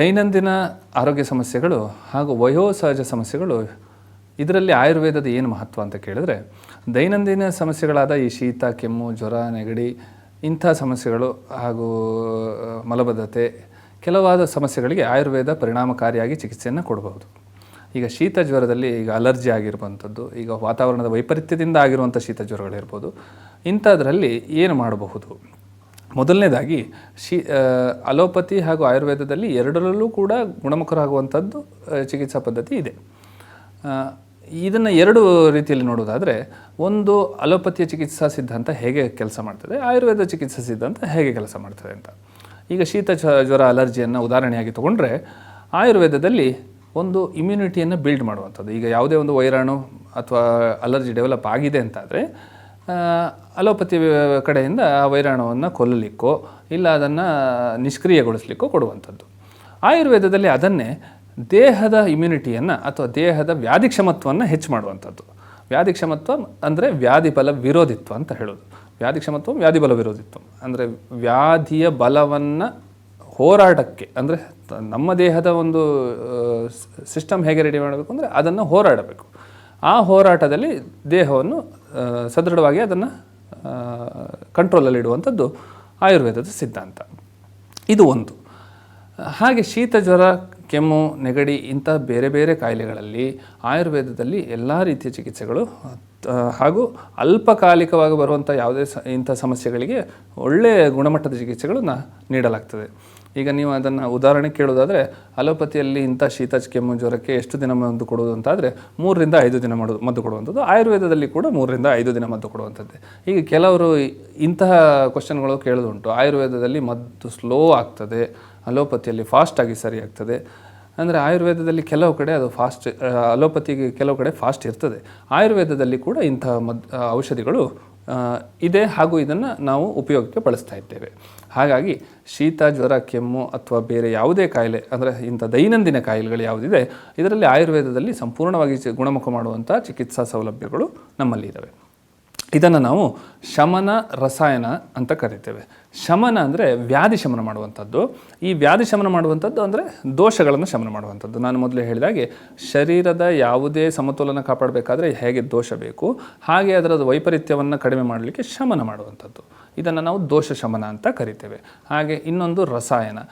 ದೈನಂದಿನ ಆರೋಗ್ಯ ಸಮಸ್ಯೆಗಳು ಹಾಗೂ ವಯೋಸಹಜ ಸಮಸ್ಯೆಗಳು, ಇದರಲ್ಲಿ ಆಯುರ್ವೇದದ ಏನು ಮಹತ್ವ ಅಂತ ಕೇಳಿದ್ರೆ, ದೈನಂದಿನ ಸಮಸ್ಯೆಗಳಾದ ಈ ಶೀತ, ಕೆಮ್ಮು, ಜ್ವರ, ನೆಗಡಿ, ಇಂಥ ಸಮಸ್ಯೆಗಳು ಹಾಗೂ ಮಲಬದ್ಧತೆ, ಕೆಲವಾದ ಸಮಸ್ಯೆಗಳಿಗೆ ಆಯುರ್ವೇದ ಪರಿಣಾಮಕಾರಿಯಾಗಿ ಚಿಕಿತ್ಸೆಯನ್ನು ಕೊಡಬಹುದು ಈಗ ಶೀತ ಜ್ವರದಲ್ಲಿ ಈಗ ಅಲರ್ಜಿ ಆಗಿರುವಂಥದ್ದು, ಈಗ ವಾತಾವರಣದ ವೈಪರೀತ್ಯದಿಂದ ಆಗಿರುವಂಥ ಶೀತ ಜ್ವರಗಳಿರ್ಬೋದು, ಇಂಥದ್ರಲ್ಲಿ ಏನು ಮಾಡಬಹುದು? ಮೊದಲನೇದಾಗಿ ಶಿ ಅಲೋಪತಿ ಹಾಗೂ ಆಯುರ್ವೇದದಲ್ಲಿ ಎರಡರಲ್ಲೂ ಕೂಡ ಗುಣಮುಖರಾಗುವಂಥದ್ದು ಚಿಕಿತ್ಸಾ ಪದ್ಧತಿ ಇದೆ. ಇದನ್ನು ಎರಡು ರೀತಿಯಲ್ಲಿ ನೋಡೋದಾದರೆ ಒಂದು ಅಲೋಪತಿಯ ಚಿಕಿತ್ಸಾ ಸಿದ್ಧಾಂತ ಹೇಗೆ ಕೆಲಸ ಮಾಡ್ತದೆ, ಆಯುರ್ವೇದ ಚಿಕಿತ್ಸಾ ಸಿದ್ಧಾಂತ ಹೇಗೆ ಕೆಲಸ ಮಾಡ್ತದೆ ಅಂತ. ಈಗ ಶೀತ ಜ್ವರ ಅಲರ್ಜಿಯನ್ನು ಉದಾಹರಣೆಯಾಗಿ ತಗೊಂಡ್ರೆ, ಆಯುರ್ವೇದದಲ್ಲಿ ಒಂದು ಇಮ್ಯುನಿಟಿಯನ್ನು ಬಿಲ್ಡ್ ಮಾಡುವಂಥದ್ದು. ಈಗ ಯಾವುದೇ ಒಂದು ವೈರಾಣು ಅಥವಾ ಅಲರ್ಜಿ ಡೆವಲಪ್ ಆಗಿದೆ ಅಂತಾದರೆ ಅಲೋಪತಿ ಕಡೆಯಿಂದ ಆ ವೈರಾಣುವನ್ನು ಕೊಲ್ಲಲಿಕ್ಕೋ, ಇಲ್ಲ ಅದನ್ನು ನಿಷ್ಕ್ರಿಯಗೊಳಿಸಲಿಕ್ಕೋ ಕೊಡುವಂಥದ್ದು. ಆಯುರ್ವೇದದಲ್ಲಿ ಅದನ್ನೇ ದೇಹದ ಇಮ್ಯುನಿಟಿಯನ್ನು ಅಥವಾ ದೇಹದ ವ್ಯಾಧಿ ಕ್ಷಮತ್ವವನ್ನು ಹೆಚ್ಚು ಮಾಡುವಂಥದ್ದು. ವ್ಯಾಧಿ ಕ್ಷಮತ್ವ ಅಂದರೆ ವ್ಯಾಧಿ ಬಲ ವಿರೋಧಿತ್ವ ಅಂತ ಹೇಳೋದು. ವ್ಯಾಧಿ ಕ್ಷಮತ್ವ ವ್ಯಾಧಿ ಬಲ ವಿರೋಧಿತ್ವ. ಅಂದರೆ ವ್ಯಾಧಿಯ ಬಲವನ್ನು ಹೋರಾಟಕ್ಕೆ, ಅಂದರೆ ನಮ್ಮ ದೇಹದ ಒಂದು ಸಿಸ್ಟಮ್ ಹೇಗೆ ರೆಡಿ ಮಾಡಬೇಕು ಅಂದರೆ ಅದನ್ನು ಹೋರಾಡಬೇಕು. ಆ ಹೋರಾಟದಲ್ಲಿ ದೇಹವನ್ನು ಸದೃಢವಾಗಿ ಅದನ್ನು ಕಂಟ್ರೋಲಲ್ಲಿಡುವಂಥದ್ದು ಆಯುರ್ವೇದದ ಸಿದ್ಧಾಂತ. ಇದು ಒಂದು. ಹಾಗೆ ಶೀತ, ಜ್ವರ, ಕೆಮ್ಮು, ನೆಗಡಿ ಇಂಥ ಬೇರೆ ಬೇರೆ ಕಾಯಿಲೆಗಳಲ್ಲಿ ಆಯುರ್ವೇದದಲ್ಲಿ ಎಲ್ಲ ರೀತಿಯ ಚಿಕಿತ್ಸೆಗಳು ಹಾಗೂ ಅಲ್ಪಕಾಲಿಕವಾಗಿ ಬರುವಂಥ ಯಾವುದೇ ಸ, ಇಂಥ ಸಮಸ್ಯೆಗಳಿಗೆ ಒಳ್ಳೆಯ ಗುಣಮಟ್ಟದ ಚಿಕಿತ್ಸೆಗಳನ್ನು ನೀಡಲಾಗ್ತದೆ. ಈಗ ನೀವು ಅದನ್ನು ಉದಾಹರಣೆ ಕೇಳೋದಾದರೆ, ಅಲೋಪತಿಯಲ್ಲಿ ಇಂಥ ಶೀತ, ಕೆಮ್ಮು, ಜ್ವರಕ್ಕೆ ಎಷ್ಟು ದಿನ ಮದ್ದು ಕೊಡೋದು ಅಂತಾದರೆ, ಮೂರರಿಂದ ಐದು ದಿನ ಮಾಡೋದು ಮದ್ದು ಕೊಡುವಂಥದ್ದು. ಆಯುರ್ವೇದದಲ್ಲಿ ಕೂಡ ಮೂರರಿಂದ ಐದು ದಿನ ಮದ್ದು ಕೊಡುವಂಥದ್ದು. ಈಗ ಕೆಲವರು ಇಂತಹ ಕ್ವಶನ್ಗಳು ಕೇಳೋದುಂಟು ಆಯುರ್ವೇದದಲ್ಲಿ ಮದ್ದು ಸ್ಲೋ ಆಗ್ತದೆ, ಅಲೋಪತಿಯಲ್ಲಿ ಫಾಸ್ಟಾಗಿ ಸರಿ ಆಗ್ತದೆ. ಅಂದರೆ ಆಯುರ್ವೇದದಲ್ಲಿ ಕೆಲವು ಕಡೆ ಅದು ಫಾಸ್ಟ್ ಅಲೋಪತಿಗೆ ಕೆಲವು ಕಡೆ ಫಾಸ್ಟ್ ಇರ್ತದೆ. ಆಯುರ್ವೇದದಲ್ಲಿ ಕೂಡ ಇಂತಹ ಮದ್, ಔಷಧಿಗಳು ಇದೆ ಹಾಗೂ ಇದನ್ನು ನಾವು ಉಪಯೋಗಕ್ಕೆ ಬಳಸ್ತಾ ಇದ್ದೇವೆ. ಹಾಗಾಗಿ ಶೀತ, ಜ್ವರ, ಕೆಮ್ಮು ಅಥವಾ ಬೇರೆ ಯಾವುದೇ ಕಾಯಿಲೆ, ಅಂದರೆ ಇಂಥ ದೈನಂದಿನ ಕಾಯಿಲೆಗಳು ಯಾವುದಿದೆ, ಇದರಲ್ಲಿ ಆಯುರ್ವೇದದಲ್ಲಿ ಸಂಪೂರ್ಣವಾಗಿ ಗುಣಮುಖ ಮಾಡುವಂಥ ಚಿಕಿತ್ಸಾ ಸೌಲಭ್ಯಗಳು ನಮ್ಮಲ್ಲಿ ಇದ್ದಾವೆ ಇದನ್ನು ನಾವು ಶಮನ ರಸಾಯನ ಅಂತ ಕರಿತೇವೆ. ಶಮನ ಅಂದರೆ ವ್ಯಾಧಿ ಶಮನ ಮಾಡುವಂಥದ್ದು. ಈ ವ್ಯಾಧಿ ಶಮನ ಮಾಡುವಂಥದ್ದು ಅಂದರೆ ದೋಷಗಳನ್ನು ಶಮನ ಮಾಡುವಂಥದ್ದು. ನಾನು ಮೊದಲೇ ಹೇಳಿದಾಗೆ ಶರೀರದ ಯಾವುದೇ ಸಮತೋಲನ ಕಾಪಾಡಬೇಕಾದ್ರೆ ಹೇಗೆ ದೋಷ ಬೇಕು, ಹಾಗೆ ಅದರ ವೈಪರೀತ್ಯವನ್ನು ಕಡಿಮೆ ಮಾಡಲಿಕ್ಕೆ ಶಮನ ಮಾಡುವಂಥದ್ದು. ಇದನ್ನು ನಾವು ದೋಷ ಶಮನ ಅಂತ ಕರಿತೇವೆ. ಹಾಗೆ ಇನ್ನೊಂದು ರಸಾಯನ.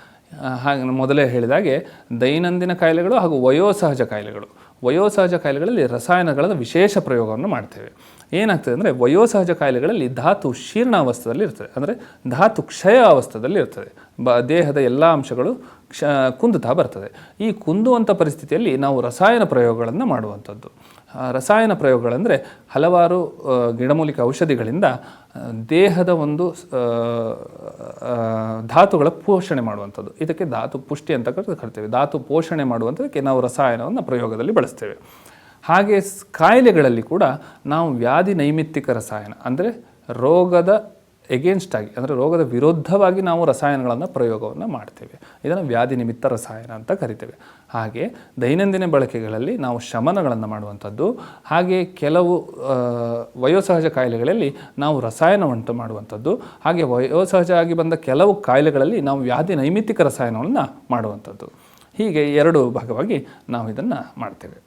ಹಾಗೆ ಮೊದಲೇ ಹೇಳಿದಾಗೆ ದೈನಂದಿನ ಕಾಯಿಲೆಗಳು ಹಾಗೂ ವಯೋಸಹಜ ಕಾಯಿಲೆಗಳು. ವಯೋಸಹಜ ಕಾಯಿಲೆಗಳಲ್ಲಿ ರಸಾಯನಗಳ ವಿಶೇಷ ಪ್ರಯೋಗವನ್ನು ಮಾಡ್ತೇವೆ. ಏನಾಗ್ತದೆ ಅಂದರೆ ವಯೋಸಹಜ ಕಾಯಿಲೆಗಳಲ್ಲಿ ಧಾತು ಶೀರ್ಣಾವಸ್ಥದಲ್ಲಿ ಇರ್ತದೆ. ಅಂದರೆ ಧಾತು ಕ್ಷಯ ಅವಸ್ಥದಲ್ಲಿ ಇರ್ತದೆ. ಬ, ದೇಹದ ಎಲ್ಲ ಅಂಶಗಳು ಕ್ಷ, ಕುಂದುತ್ತಾ ಬರ್ತದೆ. ಈ ಕುಂದುವಂಥ ಪರಿಸ್ಥಿತಿಯಲ್ಲಿ ನಾವು ರಸಾಯನ ಪ್ರಯೋಗಗಳನ್ನು ಮಾಡುವಂಥದ್ದು. ರಸಾಯನ ಪ್ರಯೋಗಗಳಂದರೆ ಹಲವಾರು ಗಿಡಮೂಲಿಕೆ ಔಷಧಿಗಳಿಂದ ದೇಹದ ಒಂದು ಧಾತುಗಳ ಪೋಷಣೆ ಮಾಡುವಂಥದ್ದು. ಇದಕ್ಕೆ ಧಾತು ಪುಷ್ಟಿ ಅಂತ ಕರ್- ಕರಿತೇವೆ. ಧಾತು ಪೋಷಣೆ ಮಾಡುವಂಥದಕ್ಕೆ ನಾವು ರಸಾಯನವನ್ನು ಪ್ರಯೋಗದಲ್ಲಿ ಬಳಸ್ತೇವೆ. ಹಾಗೆ ಕಾಯಿಲೆಗಳಲ್ಲಿ ಕೂಡ ನಾವು ವ್ಯಾಧಿ ನೈಮಿತ್ತಿಕ ರಸಾಯನ, ಅಂದರೆ ರೋಗದ ಎಗೇನ್ಸ್ಟ್ ಆಗಿ, ಅಂದರೆ ರೋಗದ ವಿರುದ್ಧವಾಗಿ ನಾವು ರಸಾಯನಗಳನ್ನು ಪ್ರಯೋಗವನ್ನು ಮಾಡ್ತೇವೆ. ಇದನ್ನು ವ್ಯಾಧಿ ನಿಮಿತ್ತ ರಸಾಯನ ಅಂತ ಕರಿತೇವೆ. ಹಾಗೆ ದೈನಂದಿನ ಬಳಕೆಗಳಲ್ಲಿ ನಾವು ಶಮನಗಳನ್ನು ಮಾಡುವಂಥದ್ದು, ಹಾಗೆ ಕೆಲವು ವಯೋಸಹಜ ಕಾಯಿಲೆಗಳಲ್ಲಿ ನಾವು ರಸಾಯನವಂಟು ಮಾಡುವಂಥದ್ದು, ಹಾಗೆ ವಯೋಸಹಜ ಆಗಿ ಬಂದ ಕೆಲವು ಕಾಯಿಲೆಗಳಲ್ಲಿ ನಾವು ವ್ಯಾಧಿ ನೈಮಿತ್ತಿಕ ರಸಾಯನವನ್ನು ಮಾಡುವಂಥದ್ದು. ಹೀಗೆ ಎರಡು ಭಾಗವಾಗಿ ನಾವು ಇದನ್ನು ಮಾಡ್ತೇವೆ.